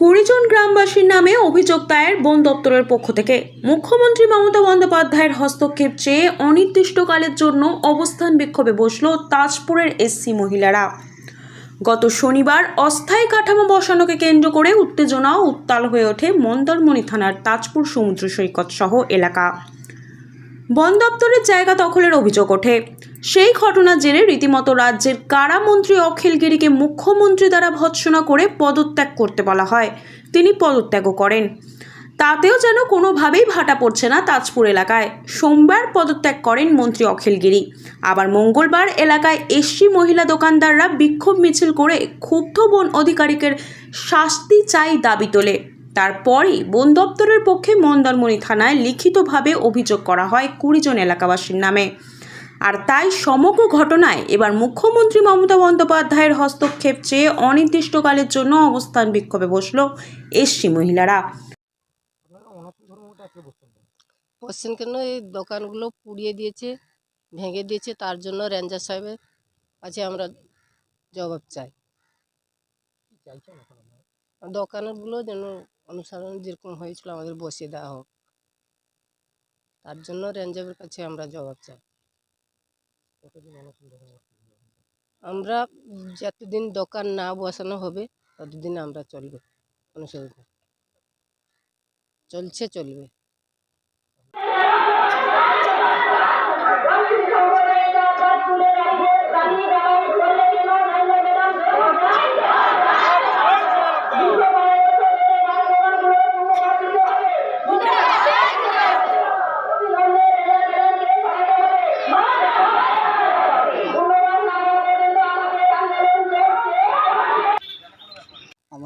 কুড়ি জন গ্রামবাসীর নামে অভিযোগ দায়ের বন দপ্তরের পক্ষ থেকে। মুখ্যমন্ত্রী মমতা বন্দ্যোপাধ্যায়ের হস্তক্ষেপ চেয়ে অনির্দিষ্টকালের জন্য অবস্থান বিক্ষোভে বসল তাজপুরের এসসি মহিলারা। গত শনিবার অস্থায়ী কাঠামো বসানোকে কেন্দ্র করে উত্তেজনা উত্তাল হয়ে ওঠে মন্দারমণি থানার তাজপুর সমুদ্র সৈকত সহ এলাকা। বন দপ্তরের জায়গা দখলের অভিযোগ ওঠে। সেই ঘটনার জেরে রীতিমতো রাজ্যের কারামন্ত্রী অখিল গিরিকে মুখ্যমন্ত্রী দ্বারা ভৎসনা করে পদত্যাগ করতে বলা হয়। তিনি পদত্যাগও করেন। তাতেও যেন কোনোভাবেই ভাটা পড়ছে না তাজপুর এলাকায়। সোমবার পদত্যাগ করেন মন্ত্রী অখিল গিরি। আবার মঙ্গলবার এলাকায় এসসি মহিলা দোকানদাররা বিক্ষোভ মিছিল করে ক্ষুব্ধ বন অধিকারিকের শাস্তি চাই দাবি তোলে। তারপরই বন দপ্তরের পক্ষে মন্দারমণি থানায় লিখিতভাবে অভিযোগ করা হয় কুড়ি জন এলাকাবাসীর নামে। আর তাই সমগ্র ঘটনায় এবার মুখ্যমন্ত্রী মমতা বন্দ্যোপাধ্যায়ের হস্তক্ষেপ চেয়ে অনির্দিষ্টকালের জন্য অবস্থান বিক্ষোভে বসল এসসি মহিলারা। বসছেন কেন এই দোকানগুলো পুড়িয়ে দিয়েছে, ভেঙে দিয়েছে, তার জন্য রেঞ্জার সাহেবের কাছে আমরা জবাব চাই। দোকানগুলো যেন অনুসরণ যেরকম হয়েছিল আমাদের বসিয়ে দেওয়া হোক, তার জন্য রেঞ্জারের কাছে আমরা জবাব চাই। আমরা যতদিন দোকান না বসানো হবে ততদিন আমরা চলবে অনুসরণ চলছে চলবে।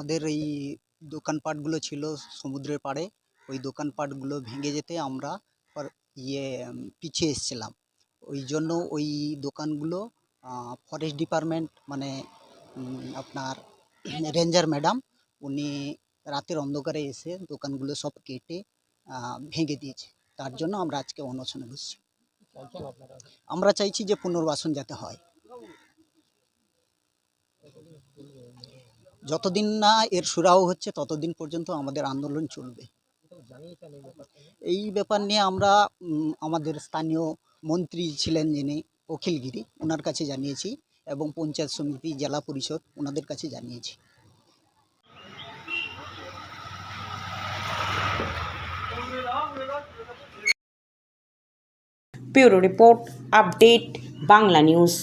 আমাদের এই দোকানপাটগুলো ছিল সমুদ্রের পাড়ে, ওই দোকানপাটগুলো ভেঙে যেতে আমরা ইয়ে পিছিয়ে এসেছিলাম। ওই জন্য ওই দোকানগুলো ফরেস্ট ডিপার্টমেন্ট মানে আপনার রেঞ্জার ম্যাডাম উনি রাতের অন্ধকারে এসে দোকানগুলো সব কেটে ভেঙে দিয়েছে। তার জন্য আমরা আজকে অনশনে বসছি। আমরা চাইছি যে পুনর্বাসন যাতে হয়। যতদিন না এর সুরাহ হচ্ছে, ততদিন পর্যন্ত আমাদের আন্দোলন চলবে। এই ব্যাপার নিয়ে আমরা আমাদের স্থানীয় মন্ত্রী ছিলেন যিনি, অখিলগিরি ওনার কাছে জানিয়েছি এবং পঞ্চায়েত সমিতি, জেলা পরিষদ ওনাদের কাছে জানিয়েছি। Bureau report, update, Bangla news.